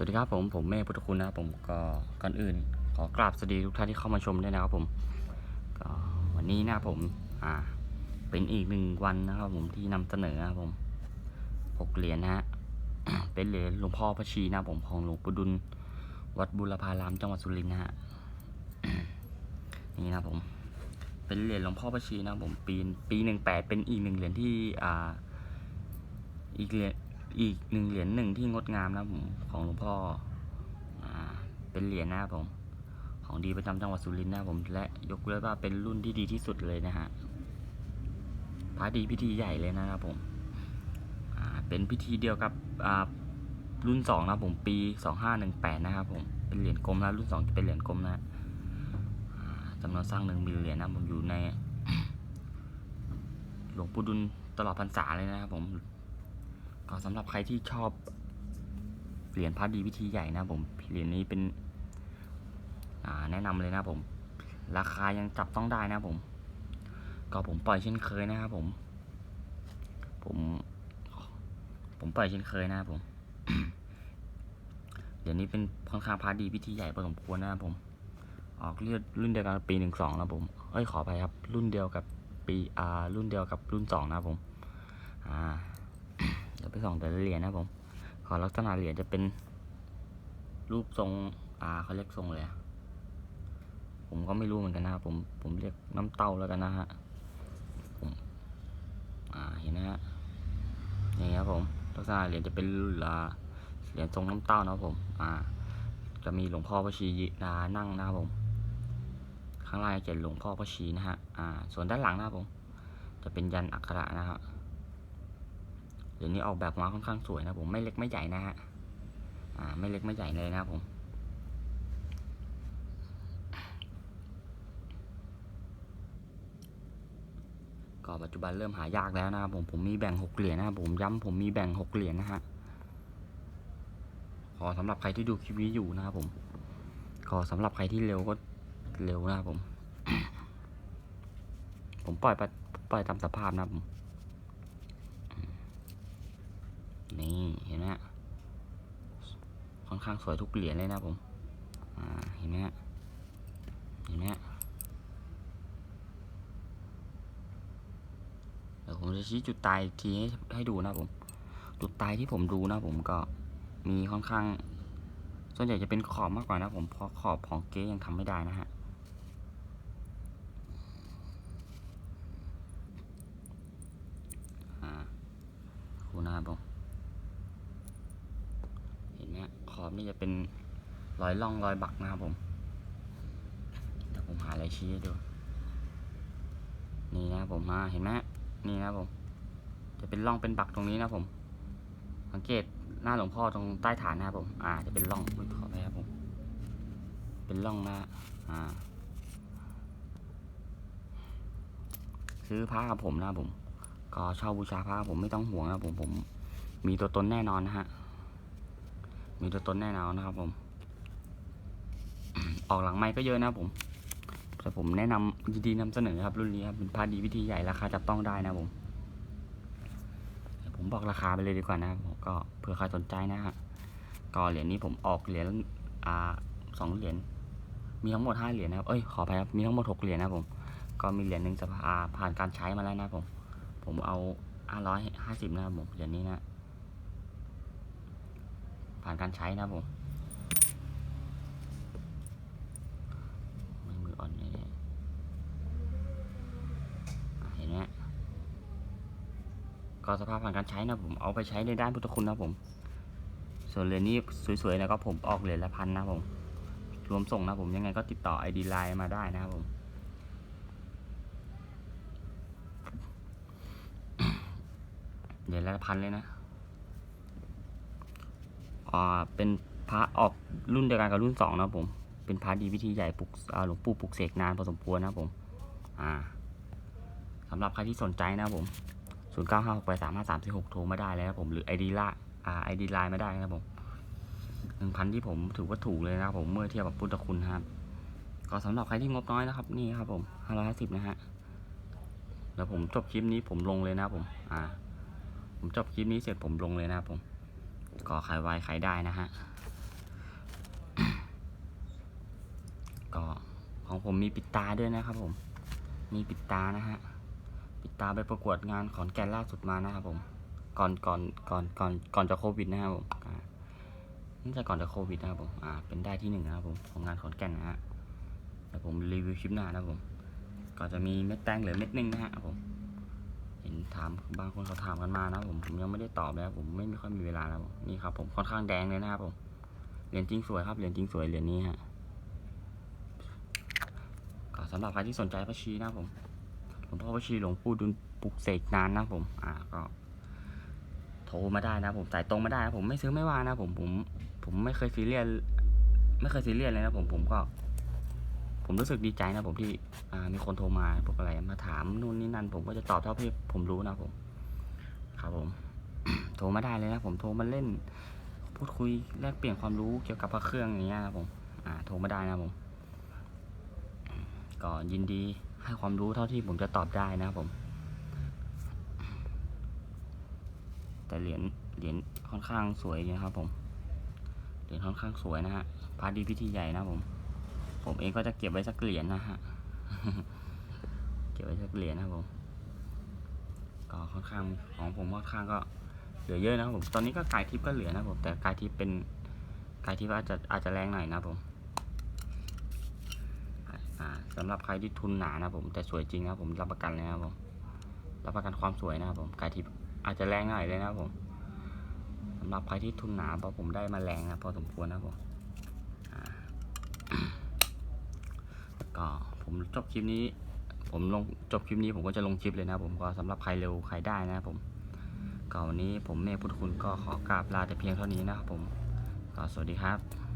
สวัสดีครับผมผมเมฆพุทธคุณนะครับผมก็ก่อนอื่น ขอกราบสวัสดีทุกท่านที่เข้ามาชมด้วยนะครับผมก็วันนี้นะครับผมอ่าเป็นอีกหนึ่งวันนะครับผมที่นำเสนอนะครับผมหกเหรียญนะฮะเป็นเหรียญหลวงพ่อพระชีนะครับผมของหลวงปู่ดุลวัดบุรพารามจังหวัดสุรินทร์นะฮะนี่นะครับผม เป็นเหรียญหลวงพ่อพระชีนะครับผมปีปีหนึ่งแปดเป็นอีกหนึ่งเหรียญที่อ่าอีกเหรียญ อีกหนึ่งเหรียญหนึ่งที่งดงามนะผมของหลวงพ่ออ่าเป็นเหรียญนะครับผมของดีประจำจังหวัดสุรินทร์นะครับผมและยกเลยว่าเป็นรุ่นที่ดีที่สุดเลยนะฮะพระดีพิธีใหญ่เลยนะครับผมอ่าเป็นพิธีเดียวกับอ่ารุ่นสองนะผมปีสองห้าหนึ่งแปดนะครับผมเป็นเหรียญกลมนะรุ่นสองจะเป็นเหรียญกลมนะจำนวนสร้างหนึ่งมิลเหรียญนะผมอยู่ใน หลวงปู่ดุลตลอดพรรษาเลยนะครับผม ก็สำหรับใครที่ชอบเหรียญพระดีวิธีใหญ่นะผมเหรียญนี้เป็นแนะนำเลยนะผม ราคายังจับต้องได้นะผม ก็ผมปล่อยเช่นเคยนะครับผม ผม ผมปล่อยเช่นเคยนะผมเดี๋ยวนี้เป็นค่อนข้างพระดีพิธีใหญ่พอสมควรนะครับผม ออกเลือดรุ่นเดียวกันปีหนึ่งสองนะผมเอ้ยขอไปครับ รุ่นเดียวกับปีอ่ารุ่นเดียวกับรุ่นสองนะผม อ่า เดี๋ยวไปส่องแต่ละเหรียญนะผม ขอลักษณะเหรียญจะเป็นรูปทรงอ่าเขาเรียกทรงเลยผมก็ไม่รู้เหมือนกันนะผมผมเรียกน้ำเต้าแล้วกันนะฮะผมอ่าเห็นนะฮะนี่ครับผมลักษณะเหรียญจะเป็นอ่าเหรียญทรงน้ำเต้านะผม อ่า จะมีหลวงพ่อพระชีนานั่งนะครับผม ข้างล่างจะเขียนหลวงพ่อพระชีนะฮะอ่า ส่วนด้านหลังนะครับผม จะเป็นยันอักขระนะครับ เดี๋ยวนี้ออกแบบมาค่อนข้างสวยนะผมไม่เล็กไม่ใหญ่นะฮะอ่าไม่เล็กไม่ใหญ่เลยนะผมก็ปัจจุบันเริ่มหายากแล้วนะครับผมผมมีแบ่งหกเหรียญนะครับผมย้ำผมมีแบ่งหกเหรียญนะฮะขอสำหรับใครที่ดูคลิปนี้อยู่นะครับผมก็สำหรับใครที่เร็วก็เร็วนะครับผม ผมปล่อยไปปล่อยตามสภาพนะครับผม นี่เห็นไหมฮะค่อน ข้างสวยทุกเหรียญเลยนะผมเห็นไหมฮะเห็นไหมฮะเดี๋ยวผมจะชี้จุดตายทีให้ให้ดูนะผม จุดตายที่ผมดูนะผมก็มีค่อนข้าง ส่วนใหญ่จะเป็นขอบมากกว่านะผมเพราะขอบของเก๊ยังทำไม่ได้นะฮะอ่าคูนะครับผม เห็นไหมฮะขอบ นี่จะเป็นรอยล่องรอยบักนะครับผมเดี๋ยวผมหาอะไรชี้ให้ดู นี่นะครับผมมาเห็นไหมนี่นะครับผม จะเป็นร่องเป็นบักตรงนี้นะผม สังเกตหน้าหลวงพ่อตรงใต้ฐานนะครับผม อ่า จะเป็นร่องขอไปครับผม เป็นร่องน้าอ่า ซื้อผ้ากับผมนะครับผม ก็เช่าบูชาผ้าผมไม่ต้องห่วงนะผมผมมีตัวตนแน่นอนนะฮะ มีตัวตนแน่นอนนะครับผม ออกหลังไม้ก็เยอะนะครับผม แต่ผมแนะนำยินดีนำเสนอครับรุ่นนี้ครับเป็นพาดีวิธีใหญ่ราคาจับต้องได้นะครับผม ผมบอกราคาไปเลยดีกว่านะครับผมก็เผื่อใครสนใจนะฮะก็เหรียญนี้ผมออกเหรียญอ่าสองเหรียญมีทั้งหมดห้าเหรียญนะครับ เอ้ยขออภัยครับ มีทั้งหมดหกเหรียญนะครับผม ก็มีเหรียญหนึ่งสภาผ่านการใช้มาแล้วนะครับผม ผมเอาห้าร้อยห้าสิบนะครับผมเหรียญนี้นะ ผ่านการใช้นะผมมืออ่อนเลยเนี่ยเห็นไหมก็สภาพผ่านการใช้นะผมเอาไปใช้ในด้านพุทธคุณนะผม ส่วนเหรียญนี้สวยๆนะก็ผมออกเหรียญละพันนะผม รวมส่งนะผมยังไงก็ติดต่อ ID Line มาได้นะครับผมเหรียญละพันเลยนะ อ่าเป็นพระออกรุ่นเดียวกันกับรุ่นสองนะผม เป็นพระดีวิธีใหญ่ปลุกหลวงปู่ปลุกเสกนานพอสมควรนะผม อ่าสำหรับใครที่สนใจนะผม0 9 5 6 8 3 5 3 4 6โทรมาได้เลยนะครับผมหรือ ID ละอ่า ID ไลน์มาได้นะครับผมหนึ่งพันที่ผมถือว่าถูกเลยนะครับผมเมื่อเทียบกับพุทธคุณครับก็สำหรับใครที่งบน้อยนะครับนี่ครับผม550นะฮะแล้วผมจบคลิปนี้ผมลงเลยนะผม อ่า ผมจบคลิปนี้เสร็จผมลงเลยนะผม ก็ขายไวขายได้นะฮะ ก็ของผมมีปิดตาด้วยนะครับผม มีปิดตานะฮะ ปิดตาไปประกวดงานขอนแก่นล่าสุดมานะครับผม ก่อนก่อนก่อนก่อนก่อนจะโควิดนะครับผมน่าจะก่อนจะโควิดนะครับผม อ่า เป็นได้ที่หนึ่งนะครับผมของงานขอนแก่นนะฮะแต่ผมรีวิวคลิปหน้านะครับผม ก็จะมีเม็ดแตงเหลือเม็ดนึงนะฮะผม ห็นถามบางคนเขาถามกันมานะผมผมยังไม่ได้ตอบเลยครับผมไม่ไม่ค่อยมีเวลานะครับผมนี่ครับ ผมค่อนข้างแดงเลยนะครับผมเหรียญจริงสวยครับเหรียญจริงสวยเหรียญนี้ฮะก็สำหรับใครที่สนใจพระชีนะผมหลวงพ่อพระชีหลวงปู่ดุลปลุกเสกนานนะผม อ่าก็โทรมาได้นะผมสายตรงมาได้นะผมไม่ซื้อไม่ว่านะผมผม ผมไม่เคยซีเรียสไม่เคยซีเรียสเลยนะผมผมก็ ผมรู้สึกดีใจนะผมที่มีคนโทรมาพวกอะไรมาถามนู่นนี่นั่น ผมก็จะตอบเท่าที่ผมรู้นะผม ครับผม โทรมาได้เลยนะผมโทรมาเล่น พูดคุยแลกเปลี่ยนความรู้เกี่ยวกับพระเครื่องอย่างเงี้ยนะผม อ่า โทรมาได้นะผมก็ยินดีให้ความรู้เท่าที่ผมจะตอบได้นะผม แต่เหรียญเหรียญค่อนข้างสวยนะครับผม เหรียญค่อนข้างสวยนะฮะพาร์ทดีพิธีใหญ่นะผม ผมเองก็จะเก็บไว้สักเหรียญนะฮะ เก็บไว้สักเหรียญนะผมก็ค่อนข้างของผมค่อนข้างก็เหลือเยอะนะครับผม ตอนนี้ก็กายทิพย์ก็เหลือนะผม แต่กายทิพย์เป็นกายทิพย์อาจจะอาจจะแรงหน่อยนะผมอ่าสำหรับใครที่ทุนหนานะผม แต่สวยจริงนะผมรับประกันเลยนะผมรับประกันความสวยนะครับผมกายทิพย์อาจจะแรงหน่อยเลยนะผมสำหรับใครที่ทุนหนาเพราะผมได้มาแรงนะพอสมควรนะผมอ่า ก็ผมจบคลิปนี้ ผมลงจบคลิปนี้ผมก็จะลงคลิปเลยนะผมก็สำหรับใครเร็วใครได้นะผมก็วันนี้ผมเมฆพุทธคุณก็ขอกราบลาแต่เพียงเท่านี้นะครับผมก็สวัสดีครับ